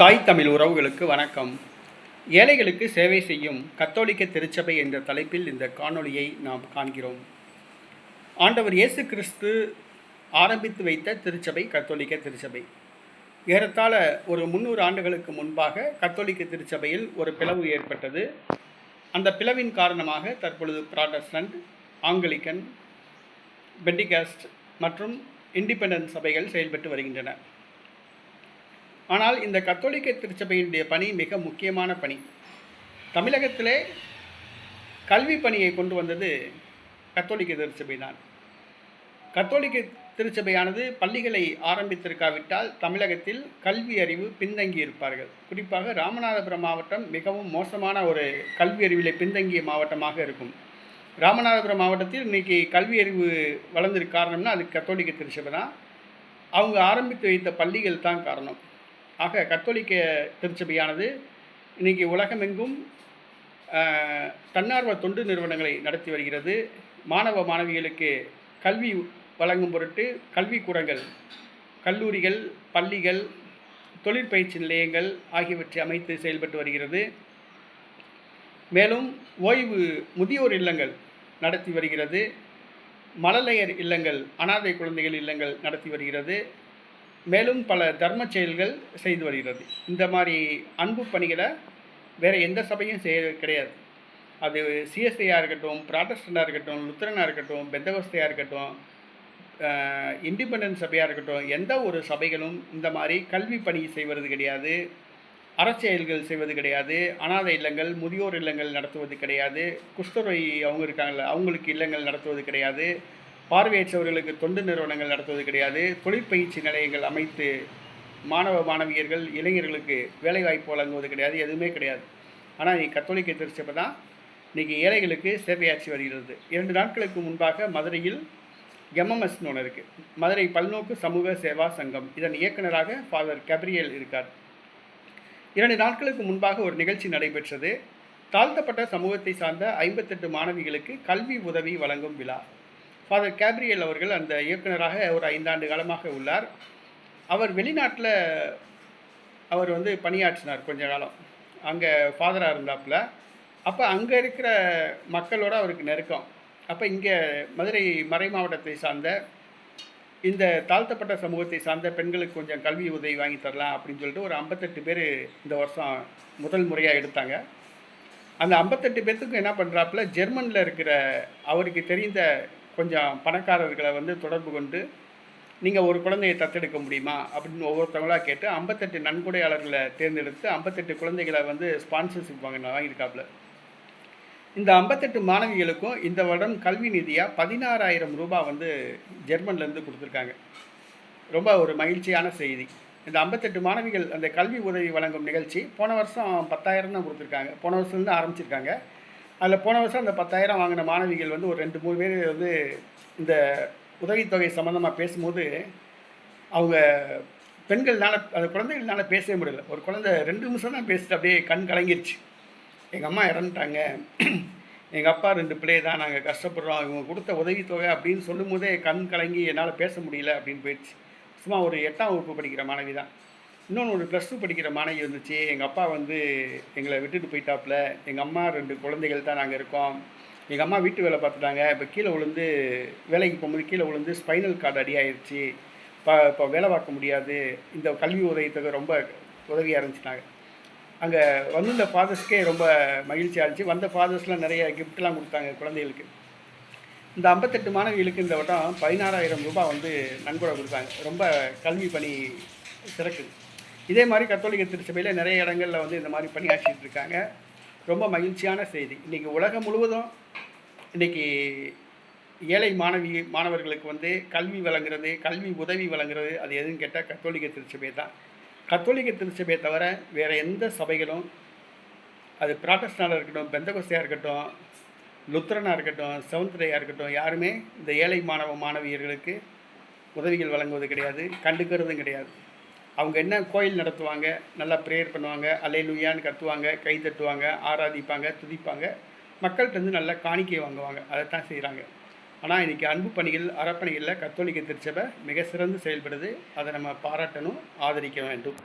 தாய் தமிழ் உறவுகளுக்கு வணக்கம். ஏழைகளுக்கு சேவை செய்யும் கத்தோலிக்க திருச்சபை என்ற தலைப்பில் இந்த காணொளியை நாம் காண்கிறோம். ஆண்டவர் இயேசு கிறிஸ்து ஆரம்பித்து வைத்த திருச்சபை கத்தோலிக்க திருச்சபை. ஏறத்தாழ ஒரு முந்நூறு ஆண்டுகளுக்கு முன்பாக கத்தோலிக்க திருச்சபையில் ஒரு பிளவு ஏற்பட்டது. அந்த பிளவின் காரணமாக தற்பொழுது ப்ராடஸ்டன்ட் ஆங்கிலிக்கன் பெண்டிகாஸ்ட் மற்றும் இண்டிபெண்டன்ஸ் சபைகள் செயல்பட்டு வருகின்றன. ஆனால் இந்த கத்தோலிக்க திருச்சபையினுடைய பணி மிக முக்கியமான பணி. தமிழகத்திலே கல்வி பணியை கொண்டு வந்தது கத்தோலிக்க திருச்சபை தான் கத்தோலிக்க திருச்சபையானது பள்ளிகளை ஆரம்பித்திருக்காவிட்டால் தமிழகத்தில் கல்வி அறிவு பின்தங்கி இருப்பார்கள். குறிப்பாக ராமநாதபுரம் மாவட்டம் மிகவும் மோசமான ஒரு கல்வி அறிவில் பின்தங்கிய மாவட்டமாக இருக்கும். ராமநாதபுரம் மாவட்டத்தில் இன்றைக்கி கல்வி அறிவு வளர்ந்திருக்க காரணம்னா அது கத்தோலிக்க திருச்சபை தான் அவங்க ஆரம்பித்து வைத்த பள்ளிகள் தான் காரணம். ஆக கத்தோலிக்க திருச்சபையானது இன்றைக்கி உலகமெங்கும் தன்னார்வ தொண்டு நிறுவனங்களை நடத்தி வருகிறது. மாணவ மாணவிகளுக்கு கல்வி வழங்கும் பொருட்டு கல்விக்கூடங்கள் கல்லூரிகள் பள்ளிகள் தொழிற்பயிற்சி நிலையங்கள் ஆகியவற்றை அமைத்து செயல்பட்டு வருகிறது. மேலும் ஓய்வு முதியோர் இல்லங்கள் நடத்தி வருகிறது. மழலையர் இல்லங்கள் அனாதை குழந்தைகள் இல்லங்கள் நடத்தி வருகிறது. மேலும் பல தர்ம செயல்கள் செய்து வருகிறது. இந்த மாதிரி அன்பு பணிகளை வேறு எந்த சபையும் செய்ய கிடையாது. அது சிஎஸ்ஐயாக இருக்கட்டும் ப்ராட்டஸ்டண்டாக இருக்கட்டும் லுத்தரனாக இருக்கட்டும் பெந்தகோஸ்தையாக இருக்கட்டும் இண்டிபெண்டன்ட் சபையாக இருக்கட்டும் எந்த ஒரு சபைகளும் இந்த மாதிரி கல்வி பணி செய்வது கிடையாது. அறச்செயல்கள் செய்வது கிடையாது. அனாதை இல்லங்கள் முதியோர் இல்லங்கள் நடத்துவது கிடையாது. குஷ்டரோய் அவங்க இருக்காங்கல்ல அவங்களுக்கு இல்லங்கள் நடத்துவது கிடையாது. பார்வையற்றவர்களுக்கு தொண்டு நிறுவனங்கள் நடத்துவது கிடையாது. தொழிற்பயிற்சி நிலையங்கள் அமைத்து மாணவ மாணவியர்கள் இளைஞர்களுக்கு வேலைவாய்ப்பு வழங்குவது கிடையாது எதுவுமே கிடையாது. ஆனால் நீ கத்தோலிக்க திருச்சபை தான் இன்றைக்கி ஏழைகளுக்கு சேவையாற்றி வருகிறது. இரண்டு நாட்களுக்கு முன்பாக மதுரையில் எம்எம்எஸ்னு ஒன்று இருக்குது மதுரை பல்நோக்கு சமூக சேவா சங்கம். இதன் இயக்குநராக ஃபாதர் கப்ரியல் இருக்கார். இரண்டு நாட்களுக்கு முன்பாக ஒரு நிகழ்ச்சி நடைபெற்றது. தாழ்த்தப்பட்ட சமூகத்தை சார்ந்த ஐம்பத்தெட்டு மாணவிகளுக்கு கல்வி உதவி வழங்கும் விழா. ஃபாதர் கேப்ரியல் அவர்கள் அந்த இயக்குநராக ஒரு ஐந்தாண்டு காலமாக உள்ளார். அவர் வெளிநாட்டில் அவர் வந்து பணியாற்றினார் கொஞ்ச காலம். அங்கே ஃபாதராக இருந்தாப்புல. அப்போ அங்கே இருக்கிற மக்களோட அவருக்கு நெருக்கம். அப்போ இங்கே மதுரை மறை மாவட்டத்தை சார்ந்த இந்த தாழ்த்தப்பட்ட சமூகத்தை சார்ந்த பெண்களுக்கு கொஞ்சம் கல்வி உதவி வாங்கி தரலாம் அப்படின்னு சொல்லிட்டு ஒரு ஐம்பத்தெட்டு பேர் இந்த வருஷம் முதல் முறையாக எடுத்தாங்க. அந்த ஐம்பத்தெட்டு பேர்த்துக்கும் என்ன பண்ணுறாப்புல ஜெர்மனில் இருக்கிற அவருக்கு தெரிந்த கொஞ்சம் பணக்காரர்களை வந்து தொடர்பு கொண்டு நீங்கள் ஒரு குழந்தையை தத்தெடுக்க முடியுமா? அப்படின்னு ஒவ்வொருத்தவங்களாக கேட்டு ஐம்பத்தெட்டு நன்கொடையாளர்களை தேர்ந்தெடுத்து ஐம்பத்தெட்டு குழந்தைகளை வந்து ஸ்பான்சர்ஷிப் வாங்க வாங்கியிருக்காப்புல. இந்த ஐம்பத்தெட்டு மாணவிகளுக்கும் இந்த வருடம் கல்வி நிதியாக பதினாறாயிரம் ரூபாய் வந்து ஜெர்மன்லேருந்து கொடுத்துருக்காங்க. ரொம்ப ஒரு மகிழ்ச்சியான செய்தி. இந்த ஐம்பத்தெட்டு மாணவிகள் அந்த கல்வி உதவி வழங்கும் நிகழ்ச்சி போன வருஷம் பத்தாயிரம் தான் கொடுத்துருக்காங்க. போன வருஷத்துலேருந்து ஆரம்பிச்சிருக்காங்க. அதில் போன வருஷம் அந்த பத்தாயிரம் வாங்கின மாணவிகள் வந்து ஒரு ரெண்டு மூணு பேர் வந்து இந்த உதவித்தொகை சம்மந்தமாக பேசும்போது அவங்க பெண்கள்னால அந்த குழந்தைகள்னால பேசவே முடியல. ஒரு குழந்தை ரெண்டு நிமிஷம் தான் பேசிட்டு அப்படியே கண் கலங்கிருச்சு. எங்கள் அம்மா இறந்துட்டாங்க. எங்கள் அப்பா ரெண்டு பிள்ளை தான் நாங்கள் கஷ்டப்படுறோம். இவங்க கொடுத்த உதவித்தொகை அப்படின்னு சொல்லும் போதே கண் கலங்கி என்னால் பேச முடியல அப்படின்னு போயிடுச்சு. சும்மா ஒரு எட்டாம் வகுப்பு படிக்கிற மாணவி தான். இன்னொன்று ஒரு ப்ளஸ் டூ படிக்கிற மாணவி வந்துச்சு. எங்கள் அப்பா வந்து எங்களை விட்டுட்டு போயிட்டாப்புல. எங்கள் அம்மா ரெண்டு குழந்தைகள் தான் நாங்கள் இருக்கோம். எங்கள் அம்மா வீட்டு வேலை பார்த்துட்டாங்க. இப்போ கீழே விழுந்து வேலைக்கு போகும்போது கீழே விழுந்து ஸ்பைனல் கார்டு அடி ஆயிடுச்சு இப்போ இப்போ வேலை பார்க்க முடியாது. இந்த கல்வி உதவித்தொகை ரொம்ப உதவியாக இருந்துச்சுனாங்க அங்கே வந்திருந்த ஃபாதர்ஸ்க்கே ரொம்ப மகிழ்ச்சியாக இருந்துச்சு. வந்த ஃபாதர்ஸ்லாம் நிறைய கிஃப்ட்லாம் கொடுத்தாங்க குழந்தைகளுக்கு. இந்த ஐம்பத்தெட்டு மாணவிகளுக்கு இந்த வட்டம் பதினாறாயிரம் ரூபாய் வந்து நன்கொடை கொடுத்தாங்க. ரொம்ப கல்வி பணி சிறக்குது. இதே மாதிரி கத்தோலிக்க திருச்சபையில் நிறைய இடங்களில் வந்து இந்த மாதிரி பணியாற்றிட்டு இருக்காங்க. ரொம்ப மகிழ்ச்சியான செய்தி. இன்றைக்கி உலகம் முழுவதும் இன்றைக்கி ஏழை மாணவி மாணவர்களுக்கு வந்து கல்வி வழங்குறது கல்வி உதவி வழங்குறது அது எதுன்னு கேட்டால் கத்தோலிக்க திருச்சபை தான். கத்தோலிக்க திருச்சபையை தவிர வேறு எந்த சபைகளும் அது ப்ராட்டஸ்டானாக இருக்கட்டும் பெந்தகோஸ்தையாக இருக்கட்டும் லுத்ரனாக இருக்கட்டும் செவன்த்ரேயாக இருக்கட்டும் யாருமே இந்த ஏழை மாணவ மாணவியர்களுக்கு உதவிகள் வழங்குவது கிடையாது கண்டுக்கிறதும் கிடையாது. அவங்க என்ன கோயில் நடத்துவாங்க நல்லா ப்ரேயர் பண்ணுவாங்க அலை கத்துவாங்க கை தட்டுவாங்க ஆராதிப்பாங்க துதிப்பாங்க. மக்கள்கிட்ட வந்து நல்லா காணிக்கை வாங்குவாங்க. அதை தான் செய்கிறாங்க ஆனால் இன்றைக்கி அன்பு பணிகள் அறப்பணிகளில் கத்தோலிக்க திருச்சபை மிக சிறந்து செயல்படுது. அதை நம்ம பாராட்டணும் ஆதரிக்க வேண்டும்.